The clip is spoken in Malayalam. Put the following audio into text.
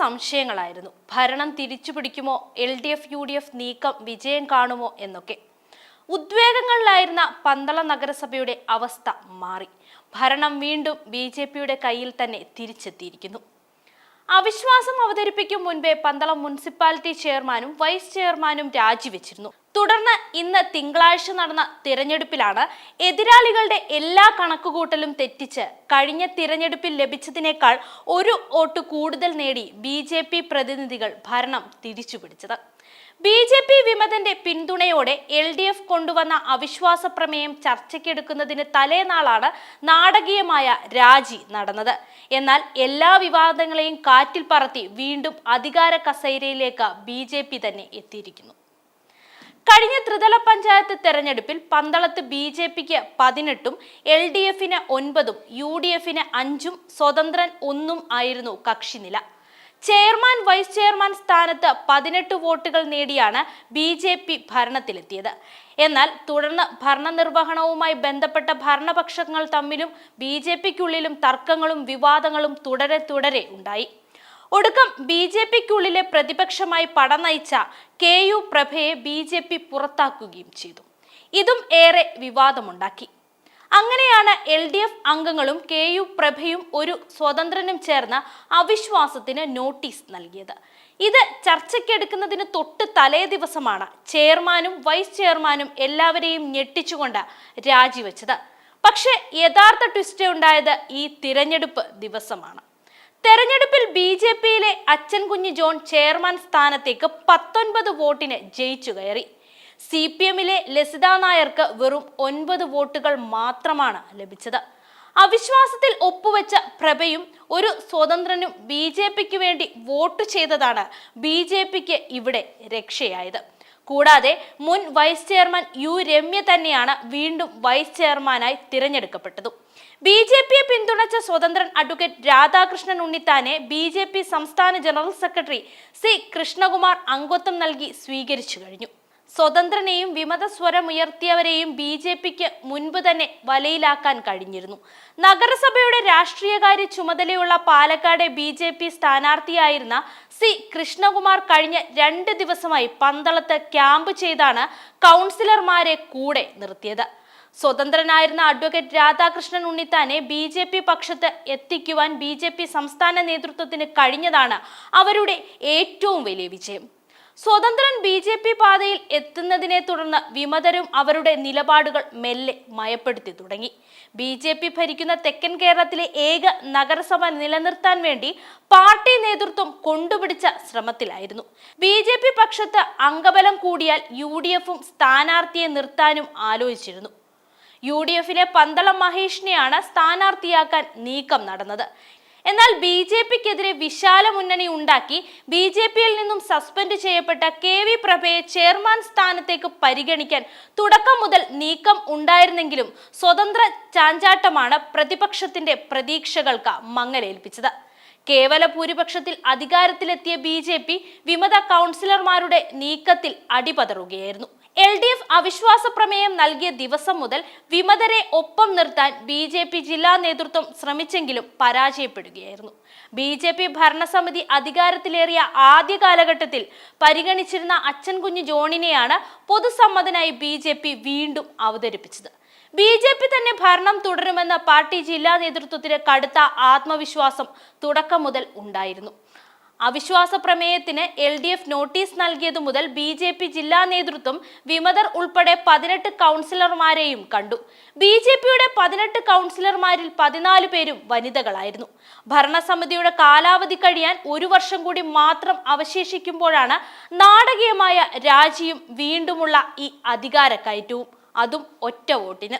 സംശയങ്ങളായിരുന്നു. ഭരണം തിരിച്ചു പിടിക്കുമോ? L D F U D F നീക്കം വിജയം കാണുമോ എന്നൊക്കെ. ഉദ്വേഗങ്ങളിലായിരുന്ന പന്തളം നഗരസഭയുടെ അവസ്ഥ മാറി. ഭരണം വീണ്ടും ബി ജെ പിയുടെ കയ്യിൽ തന്നെ തിരിച്ചെത്തിയിരിക്കുന്നു. അവിശ്വാസം അവതരിപ്പിക്കും മുൻപേ പന്തളം മുനിസിപ്പാലിറ്റി ചെയർമാനും വൈസ് ചെയർമാനും രാജിവെച്ചിരുന്നു. തുടർന്ന് ഇന്ന് തിങ്കളാഴ്ച നടന്ന തിരഞ്ഞെടുപ്പിലാണ് എതിരാളികളുടെ എല്ലാ കണക്കുകൂട്ടലും തെറ്റിച്ച് കഴിഞ്ഞ തിരഞ്ഞെടുപ്പിൽ ലഭിച്ചതിനേക്കാൾ ഒരു വോട്ട് കൂടുതൽ നേടി ബി പ്രതിനിധികൾ ഭരണം തിരിച്ചുപിടിച്ചത്. ബി ജെ പി വിമതന്റെ പിന്തുണയോടെ എൽ ഡി എഫ് കൊണ്ടുവന്ന അവിശ്വാസ പ്രമേയം ചർച്ചയ്ക്കെടുക്കുന്നതിന് തലേനാളാണ് നാടകീയമായ രാജി നടന്നത്. എന്നാൽ എല്ലാ വിവാദങ്ങളെയും കാറ്റിൽ പറത്തി വീണ്ടും അധികാര കസേരയിലേക്ക് ബി ജെ പി തന്നെ എത്തിയിരിക്കുന്നു. കഴിഞ്ഞ ത്രിതല പഞ്ചായത്ത് തെരഞ്ഞെടുപ്പിൽ പന്തളത്ത് ബി ജെ പിക്ക് പതിനെട്ടും എൽ ഡി എഫിന് ഒൻപതും യു ഡി എഫിന് അഞ്ചും സ്വതന്ത്രൻ ഒന്നും ആയിരുന്നു കക്ഷിനില. ചെയർമാൻ വൈസ് ചെയർമാൻ സ്ഥാനത്ത് പതിനെട്ട് വോട്ടുകൾ നേടിയാണ് ബി ജെ പി ഭരണത്തിലെത്തിയത്. എന്നാൽ തുടർന്ന് ഭരണനിർവഹണവുമായി ബന്ധപ്പെട്ട ഭരണപക്ഷങ്ങൾ തമ്മിലും ബി ജെ പിക്കുള്ളിലും തർക്കങ്ങളും വിവാദങ്ങളും തുടരെ തുടരെ ഉണ്ടായി. ഒടുക്കം ബി ജെ പിക്കുള്ളിലെ പ്രതിപക്ഷമായി പടനയിച്ച കെ യു പ്രഭയെ ബി ജെ പി പുറത്താക്കുകയും ചെയ്തു. ഇതും ഏറെ വിവാദമുണ്ടാക്കി. അങ്ങനെയാണ് എൽ ഡി എഫ് അംഗങ്ങളും കെ യു പ്രഭയും ഒരു സ്വതന്ത്രനും ചേർന്ന് അവിശ്വാസത്തിന് നോട്ടീസ് നൽകിയത്. ഇത് ചർച്ചയ്ക്കെടുക്കുന്നതിന് തൊട്ട് തലേ ദിവസമാണ് ചെയർമാനും വൈസ് ചെയർമാനും എല്ലാവരെയും ഞെട്ടിച്ചുകൊണ്ട് രാജിവെച്ചത്. പക്ഷേ യഥാർത്ഥ ട്വിസ്റ്റ് ഉണ്ടായത് ഈ തിരഞ്ഞെടുപ്പ് ദിവസമാണ്. തെരഞ്ഞെടുപ്പിൽ ബി ജെ പിയിലെ അച്ഛൻ കുഞ്ഞ് ജോൺ ചെയർമാൻ സ്ഥാനത്തേക്ക് പത്തൊൻപത് വോട്ടിന് ജയിച്ചു കയറി. സി പി എമ്മിലെ ലസിത നായർക്ക് വെറും ഒൻപത് വോട്ടുകൾ മാത്രമാണ് ലഭിച്ചത്. അവിശ്വാസത്തിൽ ഒപ്പുവെച്ച പ്രഭയും ഒരു സ്വതന്ത്രനും ബി ജെ പിക്ക് വേണ്ടി വോട്ട് ചെയ്തതാണ് ബി ജെ പിക്ക് ഇവിടെ രക്ഷയായത്. കൂടാതെ മുൻ വൈസ് ചെയർമാൻ യു രമ്യ തന്നെയാണ് വീണ്ടും വൈസ് ചെയർമാനായി തിരഞ്ഞെടുക്കപ്പെട്ടതും. ബി ജെ പിയെ പിന്തുണച്ച സ്വതന്ത്രൻ അഡ്വക്കേറ്റ് രാധാകൃഷ്ണൻ ഉണ്ണിത്താനെ ബി ജെ പി സംസ്ഥാന ജനറൽ സെക്രട്ടറി സി കൃഷ്ണകുമാർ അംഗത്വം നൽകി സ്വീകരിച്ചു കഴിഞ്ഞു. സ്വതന്ത്രനെയും വിമത സ്വരമുയർത്തിയവരെയും ബി ജെ പിക്ക് മുൻപ് തന്നെ വലയിലാക്കാൻ കഴിഞ്ഞിരുന്നു. നഗരസഭയുടെ രാഷ്ട്രീയകാര്യ ചുമതലയുള്ള പാലക്കാട് ബി ജെ പി സ്ഥാനാർത്ഥിയായിരുന്ന സി കൃഷ്ണകുമാർ കഴിഞ്ഞ രണ്ട് ദിവസമായി പന്തളത്ത് ക്യാമ്പ് ചെയ്താണ് കൗൺസിലർമാരെ കൂടെ നിർത്തിയത്. സ്വതന്ത്രനായിരുന്ന അഡ്വക്കേറ്റ് രാധാകൃഷ്ണൻ ഉണ്ണിത്താനെ ബി ജെ പി പക്ഷത്ത് എത്തിക്കുവാൻ ബി ജെ പി സംസ്ഥാന നേതൃത്വത്തിന് കഴിഞ്ഞതാണ് അവരുടെ ഏറ്റവും വലിയ വിജയം. സ്വതന്ത്രൻ ബി ജെ പി പാതയിൽ എത്തുന്നതിനെ തുടർന്ന് വിമതരും അവരുടെ നിലപാടുകൾ മെല്ലെ മയപ്പെടുത്തി തുടങ്ങി. ബി ജെ പി ഭരിക്കുന്ന തെക്കൻ കേരളത്തിലെ ഏക നഗരസഭ നിലനിർത്താൻ വേണ്ടി പാർട്ടി നേതൃത്വം കൊണ്ടുപിടിച്ച ശ്രമത്തിലായിരുന്നു. ബി ജെ പി പക്ഷത്ത് അംഗബലം കൂടിയാൽ യു ഡി എഫും സ്ഥാനാർത്ഥിയെ നിർത്താനും ആലോചിച്ചിരുന്നു. യു ഡി എഫിലെ പന്തളം മഹേഷിനെയാണ് സ്ഥാനാർത്ഥിയാക്കാൻ നീക്കം നടന്നത്. എന്നാൽ ബി ജെ പിക്കെതിരെ വിശാല മുന്നണി ഉണ്ടാക്കി ബി ജെ പിയിൽ നിന്നും സസ്പെൻഡ് ചെയ്യപ്പെട്ട കെ വി പ്രഭയെ ചെയർമാൻ സ്ഥാനത്തേക്ക് പരിഗണിക്കാൻ തുടക്കം മുതൽ നീക്കം ഉണ്ടായിരുന്നെങ്കിലും സ്വതന്ത്ര ചാഞ്ചാട്ടമാണ് പ്രതിപക്ഷത്തിന്റെ പ്രതീക്ഷകൾക്ക് മങ്ങലേൽപ്പിച്ചത്. കേവല ഭൂരിപക്ഷത്തിൽ അധികാരത്തിലെത്തിയ ബി ജെ പി വിമത കൗൺസിലർമാരുടെ നീക്കത്തിൽ അടിപതറുകയായിരുന്നു. എൽ ഡി എഫ് അവിശ്വാസ പ്രമേയം നൽകിയ ദിവസം മുതൽ വിമതരെ ഒപ്പം നിർത്താൻ ബി ജെ പി ജില്ലാ നേതൃത്വം ശ്രമിച്ചെങ്കിലും പരാജയപ്പെടുകയായിരുന്നു. ബി ജെ പി ഭരണസമിതി അധികാരത്തിലേറിയ ആദ്യ കാലഘട്ടത്തിൽ പരിഗണിച്ചിരുന്ന അച്ഛൻ കുഞ്ഞ് ജോണിനെയാണ് പൊതുസമ്മതനായി ബി ജെ പി വീണ്ടും അവതരിപ്പിച്ചത്. ബി ജെ പി തന്നെ ഭരണം തുടരുമെന്ന പാർട്ടി ജില്ലാ നേതൃത്വത്തിന് കടുത്ത ആത്മവിശ്വാസം തുടക്കം മുതൽ ഉണ്ടായിരുന്നു. അവിശ്വാസ പ്രമേയത്തിന് എൽ ഡി എഫ് നോട്ടീസ് നൽകിയതു മുതൽ ബി ജെ പി ജില്ലാ നേതൃത്വം വിമതർ ഉൾപ്പെടെ പതിനെട്ട് കൗൺസിലർമാരെയും കണ്ടു. ബി ജെ പിയുടെ പതിനെട്ട് കൗൺസിലർമാരിൽ പതിനാല് പേരും വനിതകളായിരുന്നു. ഭരണസമിതിയുടെ കാലാവധി കഴിയാൻ ഒരു വർഷം കൂടി മാത്രം അവശേഷിക്കുമ്പോഴാണ് നാടകീയമായ രാജിയും വീണ്ടുമുള്ള ഈ അധികാര കയറ്റവും അതും ഒറ്റ വോട്ടിന്.